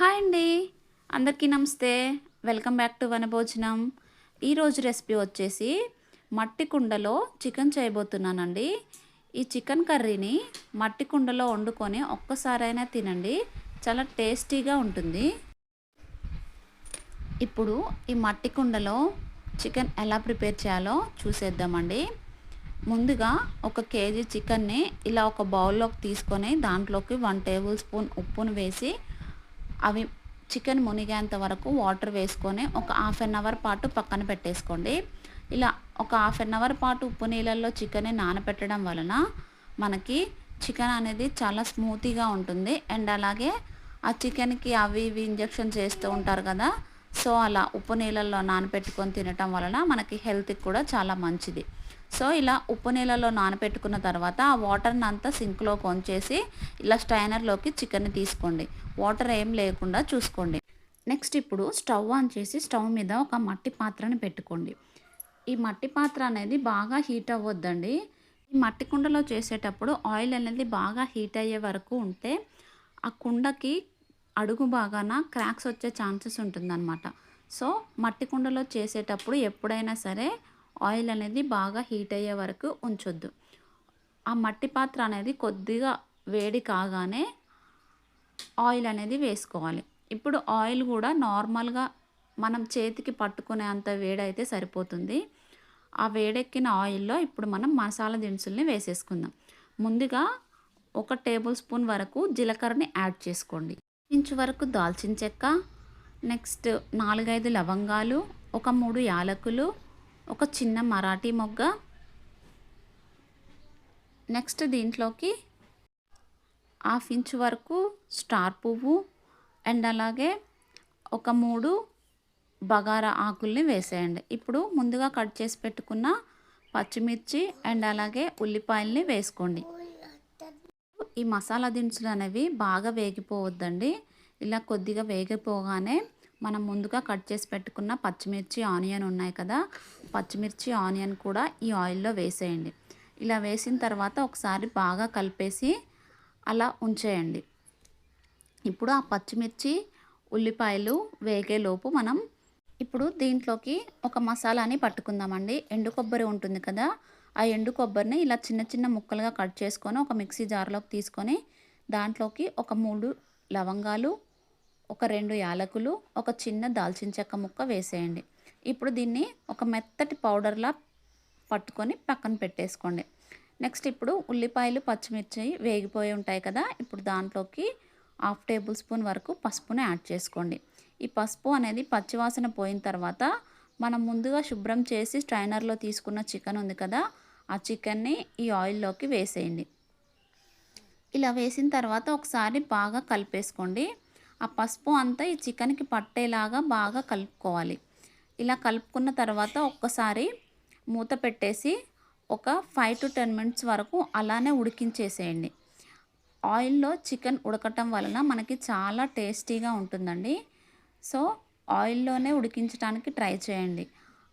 Hi అండి. అందరికీ నమస్తే. Welcome back to Vanabhojanam. ఈరోజు రెసిపీ వచ్చేసి మట్టి కుండలో చికెన్ చేయబోతున్నానండి. ఈ చికెన్ కర్రీని మట్టి కుండలో వండుకొని ఒక్కసారైనా తినండి. చాలా టేస్టీగా ఉంటుంది. ఇప్పుడు ఈ మట్టి కుండలో చికెన్ ఎలా ప్రిపేర్ చేయాలో చూసేద్దామండి. ముందుగా ఒక కేజీ చికెన్ని ఇలా ఒక బౌల్లోకి తీసుకొని దాంట్లోకి వన్ టేబుల్ స్పూన్ ఉప్పును వేసి అవి చికెన్ మునిగేంత వరకు వాటర్ వేసుకొని ఒక హాఫ్ అన్ అవర్ పాటు పక్కన పెట్టేసుకోండి. ఇలా ఒక హాఫ్ అన్ అవర్ పాటు ఉప్పు నీళ్ళల్లో చికెన్ని నానబెట్టడం వలన మనకి చికెన్ అనేది చాలా స్మూతీగా ఉంటుంది. అండ్ అలాగే ఆ చికెన్కి అవి ఇవి ఇంజెక్షన్ చేస్తూ ఉంటారు కదా సో అలా ఉప్పు నీళ్ళల్లో నానబెట్టుకొని తినటం వలన మనకి హెల్త్కి కూడా చాలా మంచిది. సో ఇలా ఉప్పు నీళ్ళలో నానబెట్టుకున్న తర్వాత ఆ వాటర్ని అంతా సింక్లో కొంచేసి ఇలా స్టైనర్లోకి చికెన్ని తీసుకోండి. వాటర్ ఏం లేకుండా చూసుకోండి. నెక్స్ట్ ఇప్పుడు స్టవ్ ఆన్ చేసి స్టవ్ మీద ఒక మట్టి పాత్రని పెట్టుకోండి. ఈ మట్టి పాత్ర అనేది బాగా హీట్ అవ్వద్దండి. ఈ మట్టి కుండలో చేసేటప్పుడు ఆయిల్ అనేది బాగా హీట్ అయ్యే వరకు ఉంటే ఆ కుండకి అడుగు బాగాన క్రాక్స్ వచ్చే ఛాన్సెస్ ఉంటుందన్నమాట. సో మట్టి కుండలో చేసేటప్పుడు ఎప్పుడైనా సరే ఆయిల్ అనేది బాగా హీట్ అయ్యే వరకు ఉంచొద్దు. ఆ మట్టి పాత్ర అనేది కొద్దిగా వేడి కాగానే ఆయిల్ అనేది వేసుకోవాలి. ఇప్పుడు ఆయిల్ కూడా నార్మల్గా మనం చేతికి పట్టుకునే అంత వేడైతే సరిపోతుంది. ఆ వేడెక్కిన ఆయిల్లో ఇప్పుడు మనం మసాలా దినుసుల్ని వేసేసుకుందాం. ముందుగా ఒక టేబుల్ స్పూన్ వరకు జీలకర్రని యాడ్ చేసుకోండి. ఇంచు వరకు దాల్చిన చెక్క నెక్స్ట్ నాలుగైదు లవంగాలు ఒక మూడు యాలకులు ఒక చిన్న మరాఠీ మొగ్గ. నెక్స్ట్ దీంట్లోకి హాఫ్ ఇంచ్ వరకు స్టార్ పువ్వు అండ్ అలాగే ఒక మూడు బగారా ఆకుల్ని వేసేయండి. ఇప్పుడు ముందుగా కట్ చేసి పెట్టుకున్న పచ్చిమిర్చి అండ్ అలాగే ఉల్లిపాయల్ని వేసుకోండి. ఈ మసాలా దినుసులు అనేవి బాగా వేగిపోవద్దండి. ఇలా కొద్దిగా వేగిపోగానే మనం ముందుగా కట్ చేసి పెట్టుకున్న పచ్చిమిర్చి ఆనియన్ ఉన్నాయి కదా? పచ్చిమిర్చి ఆనియన్ కూడా ఈ ఆయిల్లో వేసేయండి. ఇలా వేసిన తర్వాత ఒకసారి బాగా కలిపేసి అలా ఉంచేయండి. ఇప్పుడు ఆ పచ్చిమిర్చి ఉల్లిపాయలు వేగేలోపు మనం ఇప్పుడు దీంట్లోకి ఒక మసాలాని పట్టుకుందామండి. ఎండు కొబ్బరి ఉంటుంది కదా? ఆ ఎండు కొబ్బరిని ఇలా చిన్న చిన్న ముక్కలుగా కట్ చేసుకొని ఒక మిక్సీ జార్లోకి తీసుకొని దాంట్లోకి ఒక మూడు లవంగాలు ఒక రెండు యాలకులు ఒక చిన్న దాల్చిన చెక్క ముక్క వేసేయండి. ఇప్పుడు దీన్ని ఒక మెత్తటి పౌడర్లా పట్టుకొని పక్కన పెట్టేసుకోండి. నెక్స్ట్ ఇప్పుడు ఉల్లిపాయలు పచ్చిమిర్చి వేగిపోయి ఉంటాయి కదా ఇప్పుడు దాంట్లోకి హాఫ్ టేబుల్ స్పూన్ వరకు పసుపుని యాడ్ చేసుకోండి. ఈ పసుపు అనేది పచ్చివాసన పోయిన తర్వాత మనం ముందుగా శుభ్రం చేసి స్ట్రైనర్లో తీసుకున్న చికెన్ ఉంది కదా ఆ చికెన్ని ఈ ఆయిల్లోకి వేసేయండి. ఇలా వేసిన తర్వాత ఒకసారి బాగా కలిపేసుకోండి. ఆ పసుపు అంతా ఈ చికెన్కి పట్టేలాగా బాగా కలుపుకోవాలి. ఇలా కలుపుకున్న తర్వాత ఒక్కసారి మూత పెట్టేసి ఒక ఫైవ్ టు టెన్ మినిట్స్ వరకు అలానే ఉడికించేసేయండి. ఆయిల్లో చికెన్ ఉడకటం వలన మనకి చాలా టేస్టీగా ఉంటుందండి. సో ఆయిల్లోనే ఉడికించడానికి ట్రై చేయండి.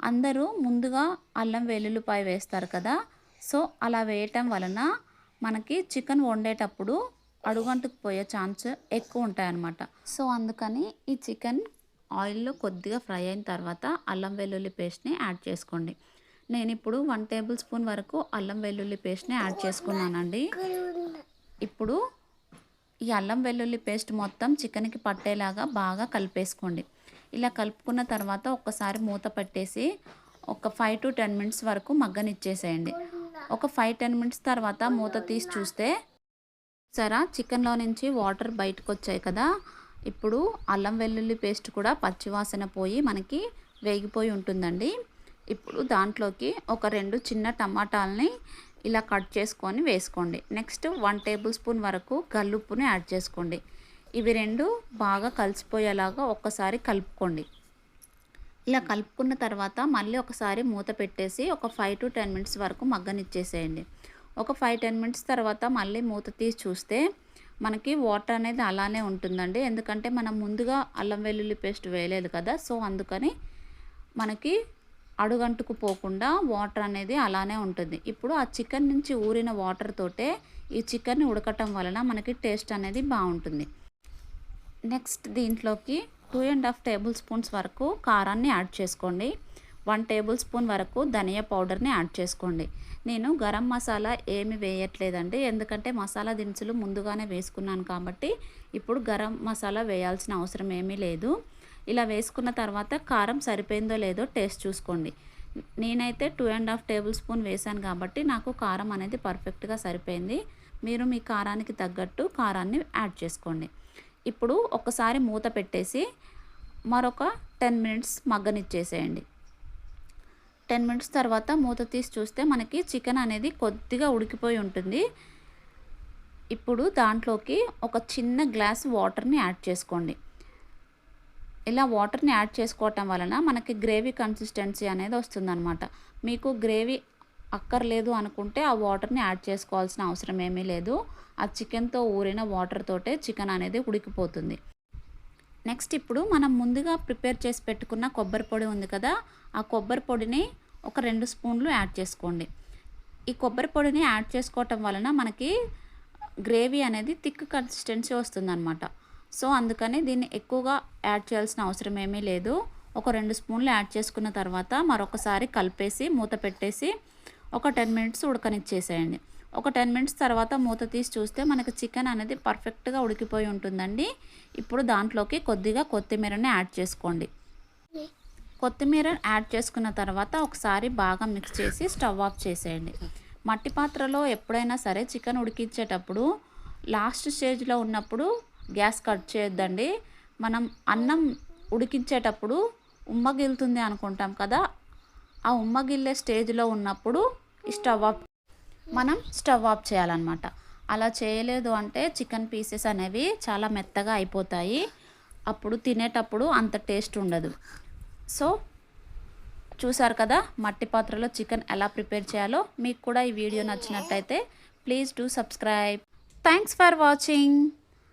అందరూ ముందుగా అల్లం వెల్లుల్లిపాయ వేస్తారు కదా సో అలా వేయటం వలన మనకి చికెన్ వండేటప్పుడు అడుగంటుకు పోయే ఛాన్స్ ఎక్కువ ఉంటాయన్నమాట సో అందుకని ఈ చికెన్ ఆయిల్లో కొద్దిగా ఫ్రై అయిన తర్వాత అల్లం వెల్లుల్లి పేస్ట్ని యాడ్ చేసుకోండి. నేను ఇప్పుడు వన్ టేబుల్ స్పూన్ వరకు అల్లం వెల్లుల్లి పేస్ట్ని యాడ్ చేసుకున్నానండి. ఇప్పుడు ఈ అల్లం వెల్లుల్లి పేస్ట్ మొత్తం చికెన్కి పట్టేలాగా బాగా కలిపేసుకోండి. ఇలా కలుపుకున్న తర్వాత ఒక్కసారి మూత పెట్టేసి ఒక ఫైవ్ టు టెన్ మినిట్స్ వరకు మగ్గనిచ్చేసేయండి. ఒక ఫైవ్ టెన్ మినిట్స్ తర్వాత మూత తీసి చూస్తే సరా? చికెన్లో నుంచి వాటర్ బయటకు వచ్చాయి కదా. ఇప్పుడు అల్లం వెల్లుల్లి పేస్ట్ కూడా పచ్చివాసన పోయి మనకి వేగిపోయి ఉంటుందండి. ఇప్పుడు దాంట్లోకి ఒక రెండు చిన్న టమాటాలని ఇలా కట్ చేసుకొని వేసుకోండి. నెక్స్ట్ వన్ టేబుల్ స్పూన్ వరకు గల్లుప్పుని యాడ్ చేసుకోండి. ఇవి రెండు బాగా కలిసిపోయేలాగా ఒక్కసారి కలుపుకోండి. ఇలా కలుపుకున్న తర్వాత మళ్ళీ ఒకసారి మూత పెట్టేసి ఒక ఫైవ్ టు టెన్ మినిట్స్ వరకు మగ్గనిచ్చేసేయండి. ఒక ఫైవ్ టెన్ మినిట్స్ తర్వాత మళ్ళీ మూత తీసి చూస్తే మనకి వాటర్ అనేది అలానే ఉంటుందండి. ఎందుకంటే మనం ముందుగా అల్లం వెల్లుల్లి పేస్ట్ వేయలేదు కదా సో అందుకని మనకి అడుగంటుకు పోకుండా వాటర్ అనేది అలానే ఉంటుంది. ఇప్పుడు ఆ చికెన్ నుంచి ఊరిన వాటర్ తోటే ఈ చికెన్ని ఉడకటం వలన మనకి టేస్ట్ అనేది బాగుంటుంది. నెక్స్ట్ దీంట్లోకి two and half tablespoons వరకు కారాన్ని యాడ్ చేసుకోండి. వన్ టేబుల్ స్పూన్ వరకు ధనియా పౌడర్ని యాడ్ చేసుకోండి. నేను గరం మసాలా ఏమి వేయట్లేదండి. ఎందుకంటే మసాలా దినుసులు ముందుగానే వేసుకున్నాను కాబట్టి ఇప్పుడు గరం మసాలా వేయాల్సిన అవసరం ఏమీ లేదు. ఇలా వేసుకున్న తర్వాత కారం సరిపోయిందో లేదో టేస్ట్ చూసుకోండి. నేనైతే two and half tablespoon వేసాను కాబట్టి నాకు కారం అనేది పర్ఫెక్ట్గా సరిపోయింది. మీరు మీ కారానికి తగ్గట్టు కారాన్ని యాడ్ చేసుకోండి. ఇప్పుడు ఒకసారి మూత పెట్టేసి మరొక టెన్ మినిట్స్ మగ్గనిచ్చేసేయండి. టెన్ మినిట్స్ తర్వాత మూత తీసి చూస్తే మనకి చికెన్ అనేది కొద్దిగా ఉడికిపోయి ఉంటుంది. ఇప్పుడు దాంట్లోకి ఒక చిన్న గ్లాస్ వాటర్ని యాడ్ చేసుకోండి. ఇలా వాటర్ని యాడ్ చేసుకోవటం వలన మనకి గ్రేవీ కన్సిస్టెన్సీ అనేది వస్తుందన్నమాట. మీకు గ్రేవీ అక్కర్లేదు అనుకుంటే ఆ వాటర్ని యాడ్ చేసుకోవాల్సిన అవసరం ఏమీ లేదు. ఆ చికెన్తో ఊరిన వాటర్ తోటే చికెన్ అనేది ఉడికిపోతుంది. నెక్స్ట్ ఇప్పుడు మనం ముందుగా ప్రిపేర్ చేసి పెట్టుకున్న కొబ్బరి పొడి ఉంది కదా ఆ కొబ్బరి పొడిని ఒక రెండు స్పూన్లు యాడ్ చేసుకోండి. ఈ కొబ్బరి పొడిని యాడ్ చేసుకోవటం వలన మనకి గ్రేవీ అనేది థిక్ కన్సిస్టెన్సీ వస్తుందన్నమాట. సో అందుకని దీన్ని ఎక్కువగా యాడ్ చేయాల్సిన అవసరం ఏమీ లేదు. ఒక రెండు స్పూన్లు యాడ్ చేసుకున్న తర్వాత మరొకసారి కలిపేసి మూత పెట్టేసి ఒక టెన్ మినిట్స్ ఉడకనిచ్చేసేయండి. ఒక టెన్ మినిట్స్ తర్వాత మూత తీసి చూస్తే మనకు చికెన్ అనేది పర్ఫెక్ట్గా ఉడికిపోయి ఉంటుందండి. ఇప్పుడు దాంట్లోకి కొద్దిగా కొత్తిమీరని యాడ్ చేసుకోండి. కొత్తిమీర యాడ్ చేసుకున్న తర్వాత ఒకసారి బాగా మిక్స్ చేసి స్టవ్ ఆఫ్ చేసేయండి. మట్టి పాత్రలో ఎప్పుడైనా సరే చికెన్ ఉడికించేటప్పుడు లాస్ట్ స్టేజ్లో ఉన్నప్పుడు గ్యాస్ కట్ చేయొద్దండి. మనం అన్నం ఉడికించేటప్పుడు ఉమ్మగిలుతుంది అనుకుంటాం కదా ఆ ఉమ్మగిల్లే స్టేజ్లో ఉన్నప్పుడు ఈ స్టవ్ ఆఫ్ మనం స్టవ్ ఆఫ్ చేయాలన్నమాట. అలా చేయలేదు అంటే చికెన్ పీసెస్ అనేవి చాలా మెత్తగా అయిపోతాయి. అప్పుడు తినేటప్పుడు అంత టేస్ట్ ఉండదు. సో చూసారు కదా మట్టి పాత్రలో చికెన్ ఎలా ప్రిపేర్ చేయాలో? మీకు కూడా ఈ వీడియో నచ్చినట్టయితే please do subscribe. Thanks for watching.